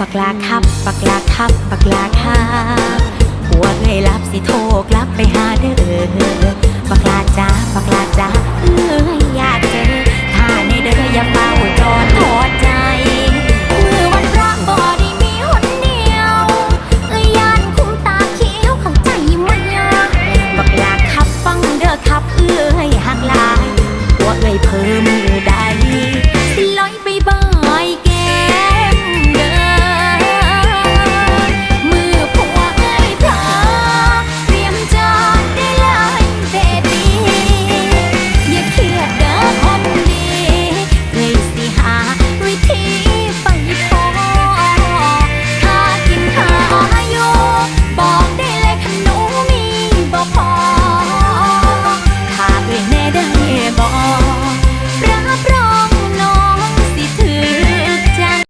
บักลาครับ บักลาครับ บักลาครับหัวเลยรับสิโทกลับไปหาเด้อบักลาจ้าบักลาจ้าเอ้ยอยากเจอถ้าในเด้ออย่าเฝ้าจอดทอดใจมือวันพระบ่ด้มีหนเดียวเอ้ยานคุ้มตาเขียวเข้าใจมันยาบักลาครับฟังเด้อครับเอ้ยหักลายหัวเงยเพิ่มมือได้ 啊。